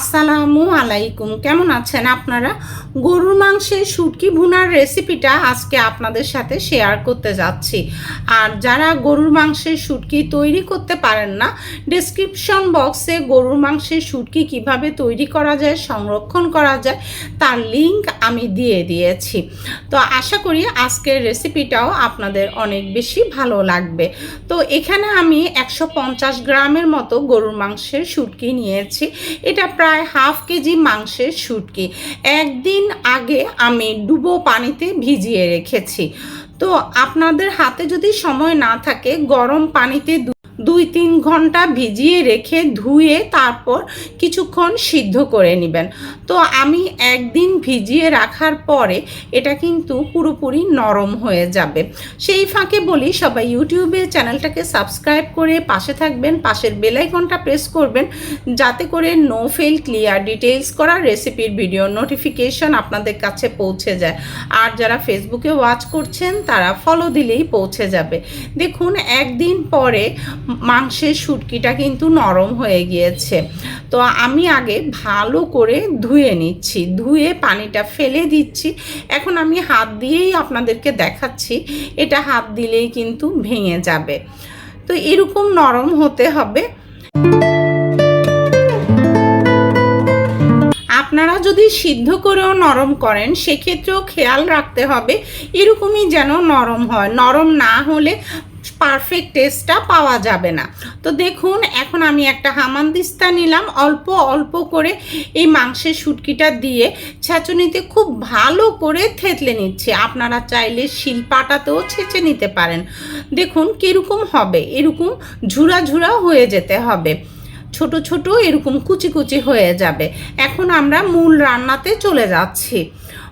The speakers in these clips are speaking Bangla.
আসসালামু আলাইকুম। কেমন আছেন আপনারা? গরুর মাংসের শুটকি ভুনার রেসিপিটা আজকে আপনাদের সাথে শেয়ার করতে যাচ্ছি। আর যারা গরুর মাংসের শুটকি তৈরি করতে পারেন না ডেসক্রিপশন বক্সে গরুর মাংসের শুটকি কীভাবে তৈরি করা যায়, সংরক্ষণ করা যায়, তার লিংক আমি দিয়ে দিয়েছি। তো আশা করি আজকের রেসিপিটাও আপনাদের অনেক বেশি ভালো লাগবে। তো এখানে আমি একশো পঞ্চাশ গ্রামের মতো গরুর মাংসের শুটকি নিয়েছি। এটা প্রায় হাফ কেজি মাংসের শুটকি। একদিন আগে আমি ডুবো পানিতে ভিজিয়ে রেখেছি। তো আপনাদের হাতে যদি সময় না থাকে, গরম পানিতে দুই তিন ঘণ্টা ভিজিয়ে রেখে ধুয়ে তারপর কিছুক্ষণ সিদ্ধ করে নেবেন। তো আমি একদিন ভিজিয়ে রাখার পরে এটা কিন্তু পুরোপুরি নরম হয়ে যাবে। সেই ফাঁকে বলি, সবাই ইউটিউবে চ্যানেলটাকে সাবস্ক্রাইব করে পাশে থাকবেন, পাশের বেলাইকনটা প্রেস করবেন, যাতে করে নো ফেল ক্লিয়ার ডিটেলস করা রেসিপির ভিডিও নোটিফিকেশন আপনাদের কাছে পৌঁছে যায়। আর যারা ফেসবুকে ওয়াচ করছেন, তারা ফলো দিলেই পৌঁছে যাবে। দেখুন, একদিন পরে মাংসের শুটকিটা কিন্তু নরম হয়ে গিয়েছে। তো আমি আগে ভালো করে ধুয়ে নিচ্ছি, ধুয়ে পানিটা ফেলে দিচ্ছি। এখন আমি হাত দিয়েই আপনাদেরকে দেখাচ্ছি, এটা হাত দিলেই কিন্তু ভেঙে যাবে। তো এরকম নরম হতে হবে। আপনারা যদি সিদ্ধ করেও নরম করেন, সেক্ষেত্রেও খেয়াল রাখতে হবে, এরকমই যেন নরম হয়। নরম না হলে পারফেক্ট টেস্টটা পাওয়া যাবে না। তো দেখুন, এখন আমি একটা হামানদিস্তা নিলাম। অল্প অল্প করে এই মাংসের শুটকিটা দিয়ে ছেঁচুনিতে খুব ভালো করে থেতলে নিচ্ছি। আপনারা চাইলে শিলপাটাতেও ছেঁচে নিতে পারেন। দেখুন কীরকম হবে। এরকম ঝুরা ঝুরা হয়ে যেতে হবে। ছোট ছোট এরকম কুচি কুচি হয়ে যাবে। এখন আমরা মূল রান্নাতে চলে যাচ্ছি।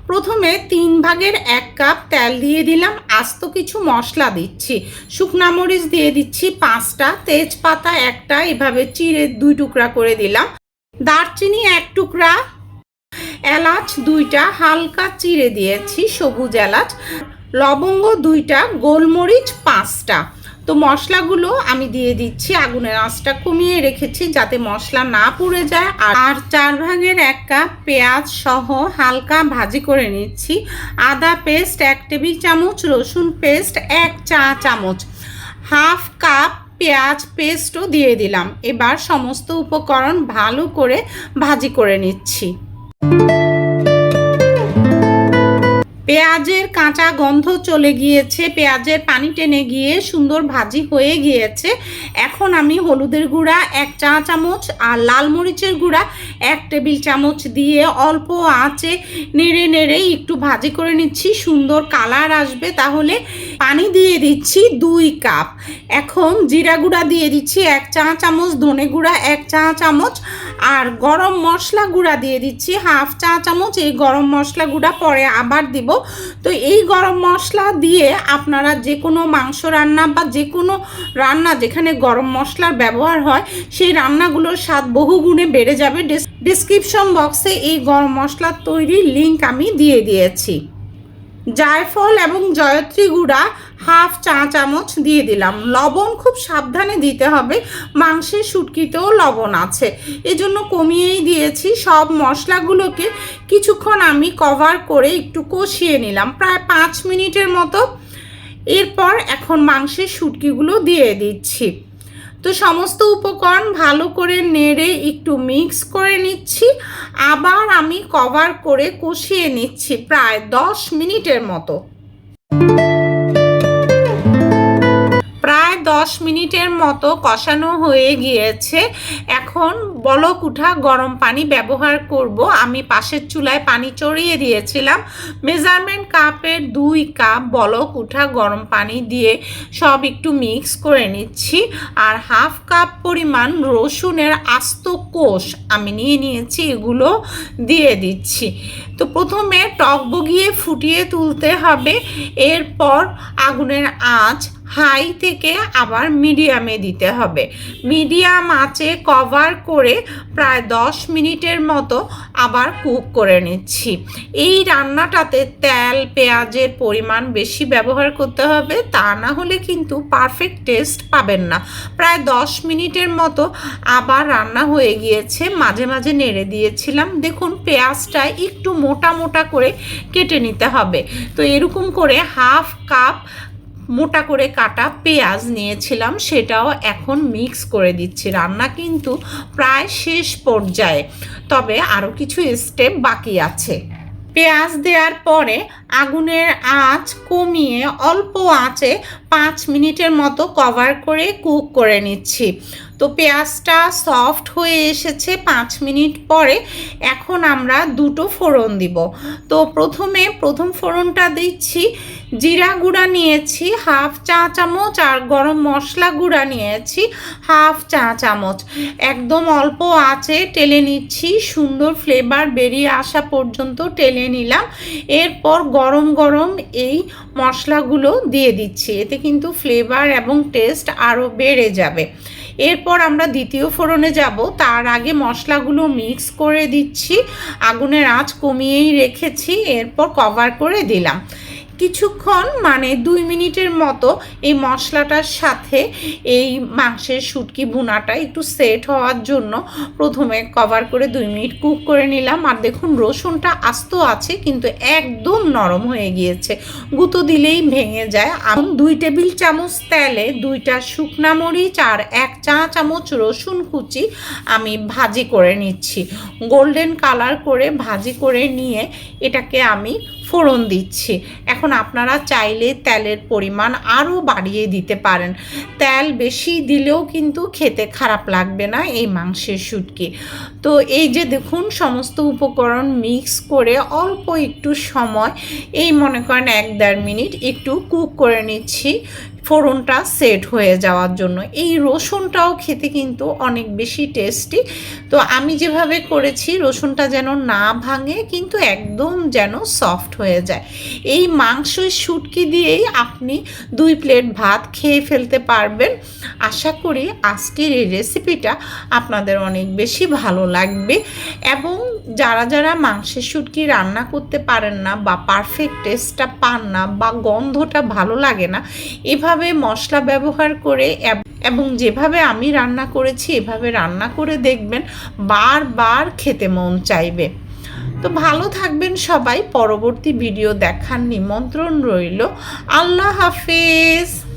প্রথমে তিন ভাগের এক কাপ তেল দিয়ে দিলাম, আস্ত কিছু মশলা দিচ্ছি। শুকনা মরিচ দিয়ে দিচ্ছি পাঁচটা, তেজপাতা একটা, এভাবে চিড়ে দুই টুকরা করে দিলাম। দারচিনি এক টুকরা, এলাচ দুইটা, হালকা চিড়ে দিয়েছি সবুজ এলাচ, লবঙ্গ দুইটা, গোলমরিচ পাঁচটা। তো মশলাগুলো আমি দিয়ে দিচ্ছি, আগুনের আঁচটা কমিয়ে রেখেছি যাতে মশলা না পুড়ে যায়। আর চার ভাগের এক কাপ পেঁয়াজ সহ হালকা ভাজি করে নিচ্ছি। আদা পেস্ট এক টেবিল চামচ, রসুন পেস্ট এক চা চামচ, হাফ কাপ পেঁয়াজ পেস্টও দিয়ে দিলাম। এবার সমস্ত উপকরণ ভালো করে ভাজি করে নিচ্ছি। পেঁয়াজের কাঁচা গন্ধ চলে গিয়েছে, পেঁয়াজের পানি টেনে গিয়ে সুন্দর ভাজি হয়ে গিয়েছে। এখন আমি হলুদের গুঁড়া, এক চা চামচ, আর লাল মরিচের গুঁড়া, এক টেবিল চামচ দিয়ে অল্প আঁচে নেড়ে নেড়ে একটু ভাজি করে নিচ্ছি, সুন্দর কালার আসবে। তাহলে পানি দিয়ে দিচ্ছি দুই কাপ। এখন জিরা গুঁড়া দিয়ে দিচ্ছি, এক চা চামচ ধনে গুঁড়া, এক চা চামচ আর গরম মশলা গুঁড়া দিয়ে দিচ্ছি, হাফ চা চামচ। এই গরম মশলা গুঁড়া পরে আবার দিব। তো এই গরম মশলা দিয়ে আপনারা যে কোনো মাংস রান্না বা যে কোনো রান্না যেখানে গরম মশলার ব্যবহার হয়, সেই রান্নাগুলোর স্বাদ বহু গুণে বেড়ে যাবে। ডিসক্রিপশন বক্সে এই গরম মশলার তৈরির লিংক আমি দিয়ে দিয়েছি। জায়ফল এবং জয়ত্রী গুঁড়া হাফ চা চামচ দিয়ে দিলাম। লবণ খুব সাবধানে দিতে হবে, মাংসের শুটকিতেও লবণ আছে। এজন্য কমিয়েই দিয়েছি, সব মশলাগুলোকে কিছুক্ষণ আমি কভার করে একটু কষিয়ে নিলাম, প্রায় পাঁচ মিনিটের মতো। এরপর এখন মাংসের শুটকিগুলো দিয়ে দিচ্ছি। তো সমস্ত উপকরণ ভালো করে নেড়ে একটু মিক্স করে নিচ্ছি। আবার আমি কভার করে কষিয়ে নিচ্ছি প্রায় দশ মিনিটের মতো। প্রায় দশ মিনিটের মতো কষানো হয়ে গিয়েছে। এখন বলক উঠা গরম পানি ব্যবহার করব। আমি পাশের চুলায় পানি চড়িয়ে দিয়েছিলাম। মেজারমেন্ট কাপের দুই কাপ বলক উঠা গরম পানি দিয়ে সব একটু মিক্স করে নিচ্ছি। আর হাফ কাপ পরিমাণ রসুনের আস্ত কোষ আমি নিয়ে নিয়েছি, এগুলো দিয়ে দিচ্ছি। তো প্রথমে টক বগিয়ে ফুটিয়ে তুলতে হবে। এরপর আগুনের আঁচ হাই থেকে আবার মিডিয়ামে দিতে হবে। মিডিয়াম আঁচে কভার করে প্রায় দশ মিনিটের মতো আবার কুক করে নিচ্ছি। এই রান্নাটাতে তেল, পেঁয়াজের পরিমাণ বেশি ব্যবহার করতে হবে, তা না হলে কিন্তু পারফেক্ট টেস্ট পাবেন না। প্রায় দশ মিনিটের মতো আবার রান্না হয়ে গিয়েছে, মাঝে মাঝে নেড়ে দিয়েছিলাম। দেখুন, পেঁয়াজটা একটু মোটা মোটা করে কেটে নিতে হবে। তো এরকম করে হাফ কাপ মোটা করে কাটা পেঁয়াজ নিয়েছিলাম, সেটাও এখন মিক্স করে দিচ্ছি। রান্না কিন্তু প্রায় শেষ পর্যায়ে, তবে আরও কিছু স্টেপ বাকি আছে। পেঁয়াজ দেওয়ার পরে আগুনের আঁচ কমিয়ে অল্প আঁচে পাঁচ মিনিটের মতো কভার করে কুক করে নিচ্ছি। তো পেঁয়াজটা সফট হয়ে এসেছে পাঁচ মিনিট পরে, এখন আমরা দুটো ফোড়ন দিব। তো প্রথমে, প্রথম ফোড়নটা দিচ্ছি, জিরা গুঁড়া নিয়েছি, হাফ চা চামচ আর গরম মশলা গুঁড়া নিয়েছি, হাফ চা চামচ। একদম অল্প আছে টেলে নিচ্ছি, সুন্দর ফ্লেভার বেরিয়ে আসা পর্যন্ত টেলে নিলাম। এরপর গরম গরম এই মশলাগুলো দিয়ে দিচ্ছি, এতে কিন্তু ফ্লেভার এবং টেস্ট আরও বেড়ে যাবে। এরপর আমরা দ্বিতীয় ফোড়নে যাব। তার আগে মশলাগুলো মিক্স করে দিচ্ছি। আগুনের আঁচ কমিয়েই রেখেছি। এরপর কভার করে দিলাম। কিছুক্ষণ মানে দুই মিনিটের মতো এই মশলাটার সাথে এই মাংসের শুটকি ভুনাটা একটু সেট হওয়ার জন্য প্রথমে কভার করে দুই মিনিট কুক করে নিলাম। আর দেখুন, রসুনটা আস্ত আছে, কিন্তু একদম নরম হয়ে গিয়েছে। গুঁতো দিলেই ভেঙে যায়। আমি দুই টেবিল চামচ তেলে দুইটা শুকনা মরিচ আর এক চা চামচ রসুন কুচি আমি ভাজি করে নিচ্ছি। গোল্ডেন কালার করে ভাজি করে নিয়ে এটাকে আমি ফোড়ন দিচ্ছি। এখন আপনারা চাইলে তেলের পরিমাণ আরও বাড়িয়ে দিতে পারেন। তেল বেশি দিলেও কিন্তু খেতে খারাপ লাগবে না এই মাংসের শুটকি। তো এই যে দেখুন, সমস্ত উপকরণ মিক্স করে অল্প একটু সময়, এই মনে করেন এক দেড় মিনিট একটু কুক করে নিচ্ছি। ফোড়নটা সেট হয়ে যাওয়ার জন্য। এই রসুনটাও খেতে কিন্তু অনেক বেশি টেস্টি। তো আমি যেভাবে করেছি, রসুনটা যেন না ভাঙে, কিন্তু একদম যেন সফট হয়ে যায়। এই মাংস শুটকি দিয়েই আপনি দুই প্লেট ভাত খেয়ে ফেলতে পারবেন। আশা করি আজকের এই রেসিপিটা আপনাদের অনেক বেশি ভালো লাগবে। এবং যারা যারা মাংসের শুটকি রান্না করতে পারেন না বা পারফেক্ট টেস্টটা পান না বা গন্ধটা ভালো লাগে না, এভাবে মশলা ব্যবহার করে এবং যেভাবে আমি রান্না করেছি, এভাবে রান্না করে দেখবেন বারবার খেতে মন চাইবে। তো ভালো থাকবেন সবাই। পরবর্তী ভিডিও দেখার নিমন্ত্রণ রইল। আল্লাহ হাফেজ!